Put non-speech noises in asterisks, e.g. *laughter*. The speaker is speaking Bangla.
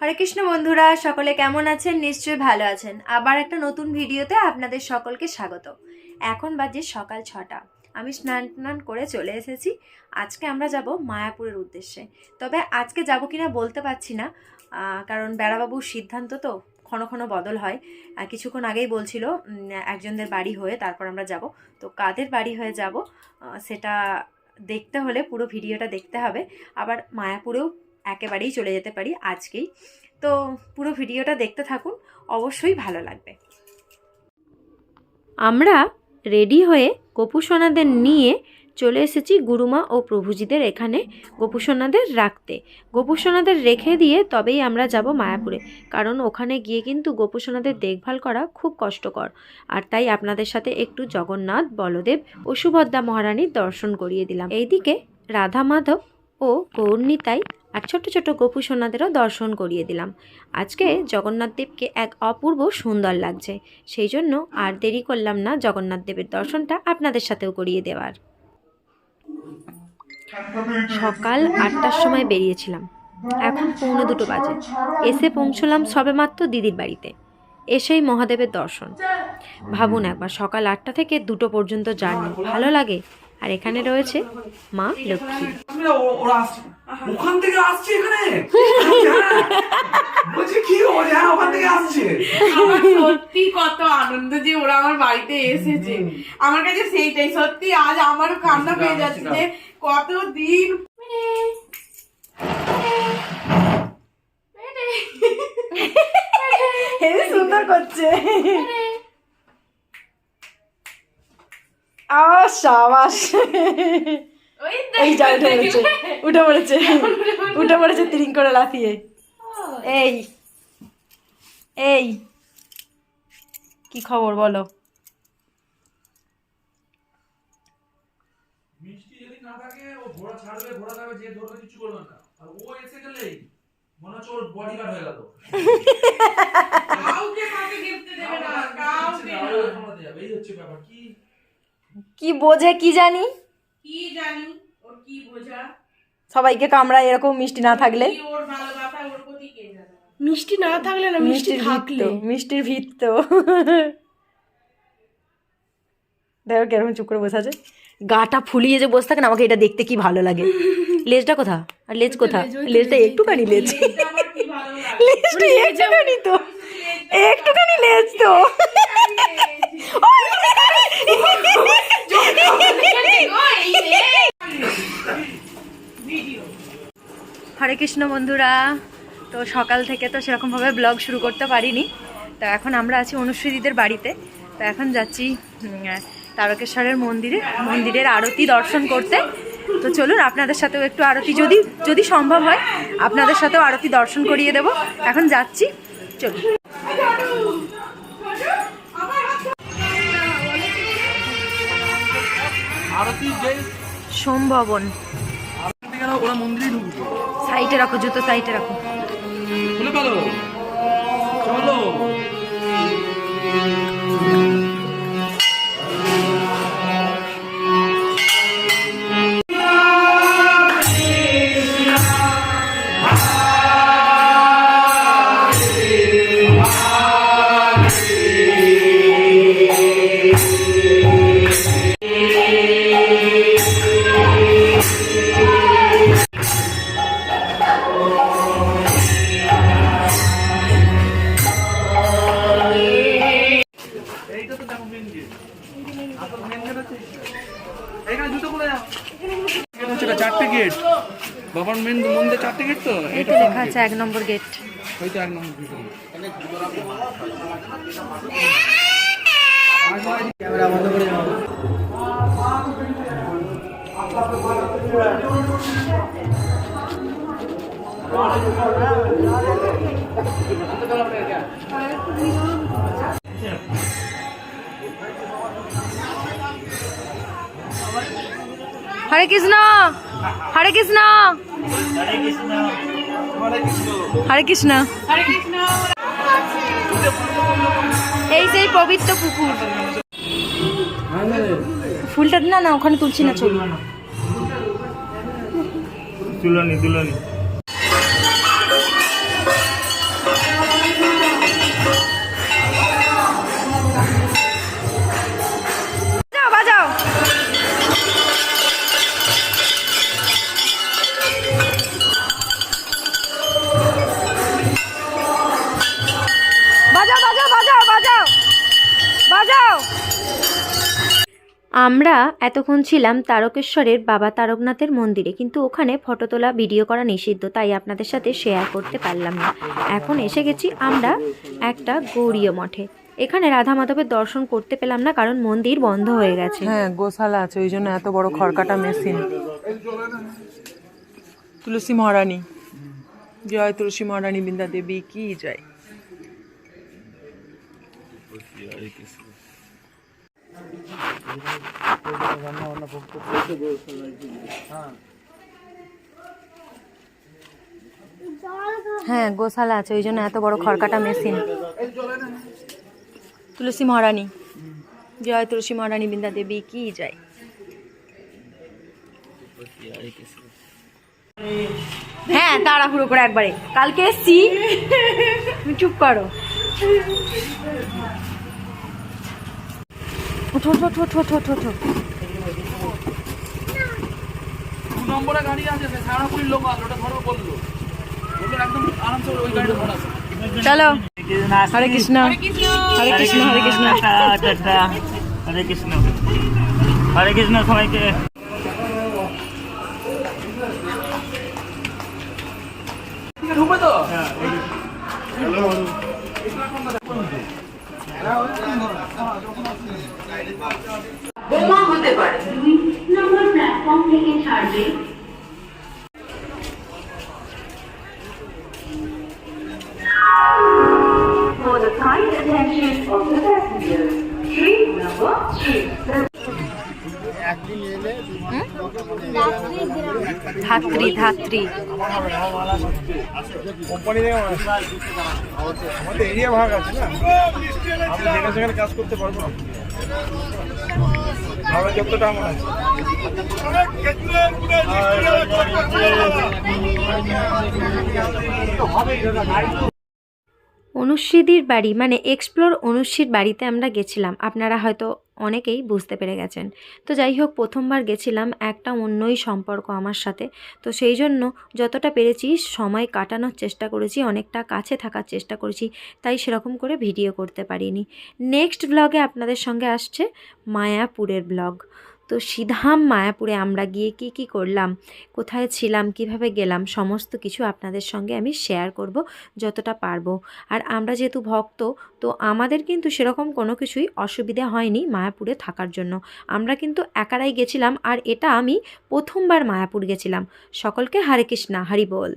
হরে কৃষ্ণ বন্ধুরা, সকলে কেমন আছেন? নিশ্চয়ই ভালো আছেন। আবার একটা নতুন ভিডিওতে আপনাদের সকলকে স্বাগত। এখন বাজে সকাল ছটা। আমি স্নান টান করে চলে এসেছি। আজকে আমরা যাব মায়াপুরের উদ্দেশ্যে। তবে আজকে যাব কিনা বলতে পারছি না কারণ বেড়াবাবুর সিদ্ধান্ত তো ক্ষণ ক্ষণ বদল হয়। কিছুক্ষণ আগেই বলছিল একজনদের বাড়ি হয়ে তারপর আমরা যাব। তো কাদের বাড়ি হয়ে যাব সেটা দেখতে হলে পুরো ভিডিওটা দেখতে হবে। আবার মায়াপুরেও একেবারেই চলে যেতে পারি আজকেই। তো পুরো ভিডিওটা দেখতে থাকুন, অবশ্যই ভালো লাগবে। আমরা রেডি হয়ে গোপুসোনাদের নিয়ে চলে এসেছি গুরুমা ও প্রভুজিদের এখানে গোপুসোনাদের রাখতে। গোপুসোনাদের রেখে দিয়ে তবেই আমরা যাব মায়াপুরে, কারণ ওখানে গিয়ে কিন্তু গোপুসোনাদের দেখভাল করা খুব কষ্টকর। আর তাই আপনাদের সাথে একটু জগন্নাথ, বলদেব ও সুভদ্রা মহারানীর দর্শন করিয়ে দিলাম। এইদিকে রাধা মাধব ও গৌরনীতাই আর ছোট ছোট গোপু সোনাদেরও দর্শন করিয়ে দিলাম। আজকে জগন্নাথদেবকে এক অপূর্ব সুন্দর লাগছে। সেই জন্য আর দেরি করলাম না জগন্নাথদেবের দর্শনটা আপনাদের সাথেও করিয়ে দেওয়ার। সকাল আটটার সময় বেরিয়েছিলাম। এখন পৌনে দুটো বাজে। এসে পৌঁছলাম সবেমাত্র দিদির বাড়িতে। এসেই মহাদেবের দর্শন। ভাবুন একবার সকাল আটটা থেকে দুটো পর্যন্ত জার্নি। ভালো লাগে? আর এখানে রয়েছে মা লক্ষ্মী। ওরা ওখান থেকে আসছে এখানে? হ্যাঁ। কি ও হ্যাঁ ওখান থেকে আসছে? আমার সত্যি কত আনন্দ যে ওরা আমার বাড়িতে এসেছে। আমার কাছে সেইটাই সত্যি আজ আমারও কান্না পেয়ে যাচ্ছে যে কতদিন হেবি সুন্দর করছে। আবার সাবাস ওই এই যা উঠে পড়েছে। *laughs* উঠে পড়েছে। উঠে পড়েছে। তিরিং করে লাফিয়ে। এই। এই। কি খবর বলো? মিষ্টি যদি না থাকে ও ঘোড়া ছাড়বে ঘোড়া যাবে যে ধরবে কিছু করবে না। আর ও এসে গেলেই মনে হচ্ছে ওর বডিগার্ড হয়ে গেল। কাউকে কাউকে গিফট দেবে না কাউকে এই হচ্ছে ব্যাপার। কি কি বোঝে কি জানি? কি জানি? ওর কি বোঝা? সবাইকে কামড়ায় এরকম মিষ্টি না থাকলে। ওর ভালোবাসা ওর প্রতি কে জানে? মিষ্টি না থাকলে না মিষ্টি থাকলে মিষ্টির ভিত তো। দেখো কেরকম চুপ করে বসে আছে। গাটা ফুলিয়ে যে বসে থাকে না আমাকে এটা দেখতে কি ভালো লাগে। লেজটা কোথা আর লেজ কোথা লেজটা একটুখানি লেজ। এটা আমার কি ভালো লাগে? লেজটা একটুখানি তো। একটুখানি লেজ তো। কৃষ্ণ বন্ধুরা। তো সকাল থেকে তো সেরকমভাবে ব্লগ শুরু করতে পারিনি। তো এখন আমরা আছি অনুশ্রীদিদের বাড়িতে। তো এখন যাচ্ছি তারকেশ্বরের মন্দিরে মন্দিরের আরতি দর্শন করতে। তো চলুন আপনাদের সাথেও একটু আরতি যদি যদি সম্ভব হয় আপনাদের সাথেও আরতি দর্শন করিয়ে দেব। এখন যাচ্ছি চলুন। সোমভবন। ওরা মন্দিরে ঢুকবে? সাইডে রাখো জুতো সাইডে রাখো। চলো। এটা চারটে গেট বাবার মেন মন্দিরে চারটে গেট তো তো লেখা আছে এক নম্বর গেট হয়তো এক নম্বর গেট হরে কৃষ্ণ হরে কৃষ্ণ হরে কৃষ্ণ। হরে কৃষ্ণ। এই সেই পবিত্র পুকুর। ফুলটা না না, ওখানে তুলছি না ছবি। তুলনি তুলনি। আমরা এতক্ষণ ছিলাম তারকেশ্বরের বাবা তারকনাথের মন্দিরে, কিন্তু ওখানে ফটো তোলা, ভিডিও করা নিষিদ্ধ, তাই আপনাদের সাথে শেয়ার করতে পারলাম না। এখন এসে গেছি আমরা একটা গৌরীয় মঠে। এখানে রাধা মাধবের দর্শন করতে পেলাম না, কারণ মন্দির বন্ধ হয়ে গেছে। হ্যাঁ গোশালা আছে, ওই জন্য এত বড় খড়কাটা মেশিন। তুলসী মহারানী। জয় তুলসী মহারানী বৃন্দা দেবী কি জয়। হ্যাঁ গোশালা আছে, ওই জন্য এত বড় খড়কাটা মেশিন তুলসী মহারানী। জয় তুলসী মহারানী বৃন্দা দেবী, কি জয়। হ্যাঁ তাড়াহুড়ো করে একবারে। কালকে এসছি। চুপ করো। ওঠো ওঠো ওঠো ওঠো ওঠো ওঠো দু নম্বরে গাড়ি আছে সারাপুরির লোক আছে ওটা ধরো বলল। বলল একদম আরামসে ওই গাড়িটা ধরাছে চলো। হরে কৃষ্ণ। হরে কৃষ্ণ। হরে কৃষ্ণ হরে কৃষ্ণ। হরে কৃষ্ণ। সবাইকে। ঢুকবে তো? নম্বর ধাত্রী ধাত্রী। এরিয়া ভাগ আছে না? আমি কাজ করতে পারব। না আমরা যতটা আমার আছে অনুশ্রীদির বাড়ি মানে এক্সপ্লোর অনুশ্রীর বাড়িতে আমরা গেছিলাম। আপনারা হয়তো অনেকেই বুঝতে পেরে গেছেন। তো যাই হোক, প্রথমবার গেছিলাম একটা অন্যই সম্পর্ক আমার সাথে। তো সেই জন্য যতটা পেরেছি সময় কাটানোর চেষ্টা করেছি, অনেকটা কাছে থাকার চেষ্টা করেছি, তাই সেরকম করে ভিডিও করতে পারিনি। নেক্সট ব্লগে আপনাদের সঙ্গে আসছে মায়াপুরের ব্লগ তো সিধাম মায়াপুরে আমরা গিয়ে কি কি করলাম? কোথায় ছিলাম? কীভাবে গেলাম? সমস্ত কিছু আপনাদের সঙ্গে আমি শেয়ার করব যতটা পারব। আর আমরা যেহেতু ভক্ত, তো আমাদের কিন্তু সেরকম কোনো কিছুই অসুবিধা হয়নি মায়াপুরে থাকার জন্য। আমরা কিন্তু একারাই গেছিলাম আর এটা আমি প্রথমবার মায়াপুর গেছিলাম। সকলকে হরে কৃষ্ণা, হরি বল।